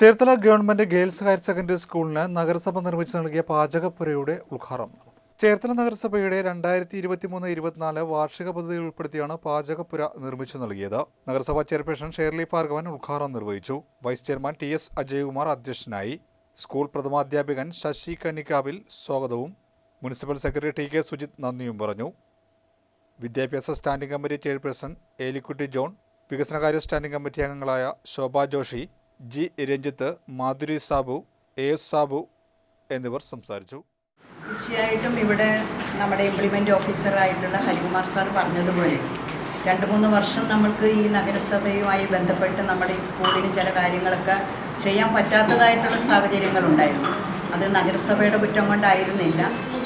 Cherthala government girls higher secondary സ്കൂളിന് നഗരസഭ നിർമ്മിച്ചു നൽകിയ പാചകപ്പുരയുടെ ഉദ്ഘാടനം ചേർത്തല നഗരസഭയുടെ രണ്ടായിരത്തി ഇരുപത്തി മൂന്ന് ഇരുപത്തിനാല് വാർഷിക പദ്ധതിയിൽ ഉൾപ്പെടുത്തിയാണ് പാചകപ്പുര നിർമ്മിച്ചു നൽകിയത്. നഗരസഭാ ചെയർപേഴ്സൺ ഷേർലി ഭാർഗവൻ ഉദ്ഘാടനം നിർവഹിച്ചു. Vice chairman T S Ajaykumar അധ്യക്ഷനായി. സ്കൂൾ പ്രഥമാധ്യാപകൻ ശശി കന്നിക്കാവിൽ സ്വാഗതവും municipal secretary T K Sujith നന്ദിയും പറഞ്ഞു. വിദ്യാഭ്യാസ standing committee chairperson Elikutty John വികസനകാര്യ സ്റ്റാൻഡിംഗ് കമ്മിറ്റി അംഗങ്ങളായ Shobha Joshi G Ranjith Madhuri Sabu A S Sabu എന്നിവർ സംസാരിച്ചു. തീർച്ചയായിട്ടും ഇവിടെ നമ്മുടെ ഇംപ്ലിമെന്റ് ഓഫീസറായിട്ടുള്ള ഹരികുമാർ സാർ പറഞ്ഞതുപോലെ രണ്ട് മൂന്ന് വർഷം നമ്മൾക്ക് ഈ നഗരസഭയുമായി ബന്ധപ്പെട്ട് നമ്മുടെ ഈ സ്കൂളിന് ചില കാര്യങ്ങളൊക്കെ ചെയ്യാൻ പറ്റാത്തതായിട്ടുള്ള സാഹചര്യങ്ങളുണ്ടായിരുന്നു. അത് നഗരസഭയുടെ കുറ്റം കൊണ്ടായിരുന്നില്ല.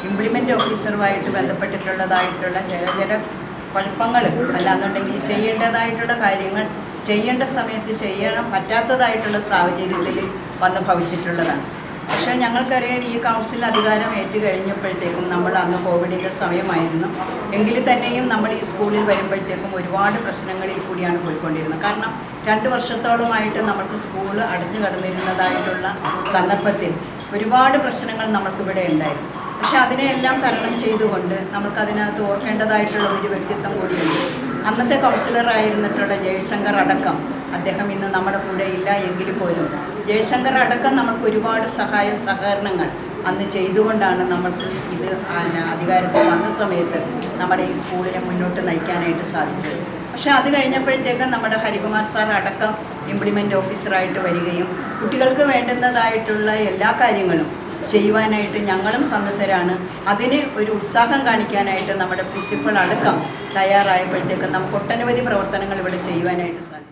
ഇംപ്ലിമെന്റ് ഓഫീസറുമായിട്ട് ബന്ധപ്പെട്ടിട്ടുള്ളതായിട്ടുള്ള ചില ചില കുഴപ്പങ്ങൾ അല്ലാന്നുണ്ടെങ്കിൽ ചെയ്യേണ്ടതായിട്ടുള്ള കാര്യങ്ങൾ ചെയ്യേണ്ട സമയത്ത് ചെയ്യണം. പറ്റാത്തതായിട്ടുള്ള സാഹചര്യത്തിൽ വന്ന് ഭവിച്ചിട്ടുള്ളതാണ്. പക്ഷേ ഞങ്ങൾക്കറിയാം ഈ കൗൺസിൽ അധികാരം ഏറ്റു കഴിഞ്ഞപ്പോഴത്തേക്കും നമ്മൾ അന്ന് കോവിഡിന്റെ സമയമായിരുന്നു. എങ്കിൽ തന്നെയും നമ്മൾ ഈ സ്കൂളിൽ വരുമ്പോഴത്തേക്കും ഒരുപാട് പ്രശ്നങ്ങളിൽ കൂടിയാണ് പോയിക്കൊണ്ടിരുന്നത്. കാരണം രണ്ട് വർഷത്തോളമായിട്ട് നമുക്ക് സ്കൂൾ അടഞ്ഞു കിടന്നിരുന്നതായിട്ടുള്ള സന്ദർഭത്തിൽ ഒരുപാട് പ്രശ്നങ്ങൾ നമുക്കിവിടെ ഉണ്ടായിരുന്നു. പക്ഷെ അതിനെയെല്ലാം തരണം ചെയ്തുകൊണ്ട് നമുക്കതിനകത്ത് ഓർക്കേണ്ടതായിട്ടുള്ള ഒരു വ്യക്തിത്വം കൂടിയുണ്ട്. അന്നത്തെ കൗൺസിലർ ആയിരുന്നിട്ടുള്ള ജയശങ്കർ അടക്കം അദ്ദേഹം ഇന്ന് നമ്മുടെ കൂടെ ഇല്ല എങ്കിൽ പോലും. ജയശങ്കർ അടക്കം നമുക്ക് ഒരുപാട് സഹായ സഹകരണങ്ങൾ അന്ന് ചെയ്തുകൊണ്ടാണ് നമ്മൾക്ക് ഇത് അധികാരത്തിൽ വന്ന സമയത്ത് നമ്മുടെ ഈ സ്കൂളിനെ മുന്നോട്ട് നയിക്കാനായിട്ട് സാധിച്ചത്. പക്ഷെ അത് കഴിഞ്ഞപ്പോഴത്തേക്കും നമ്മുടെ ഹരികുമാർ സാർ അടക്കം ഇംപ്ലിമെന്റ് ഓഫീസറായിട്ട് വരികയും കുട്ടികൾക്ക് വേണ്ടുന്നതായിട്ടുള്ള എല്ലാ കാര്യങ്ങളും ചെയ്യുവാനായിട്ട് ഞങ്ങളും സന്നദ്ധരാണ്. അതിന് ഒരു ഉത്സാഹം കാണിക്കാനായിട്ട് നമ്മുടെ പ്രിൻസിപ്പൾ അടക്കം തയ്യാറായപ്പോഴത്തേക്കും നമുക്ക് ഒട്ടനവധി പ്രവർത്തനങ്ങൾ ഇവിടെ ചെയ്യുവാനായിട്ട് സാധിച്ചു.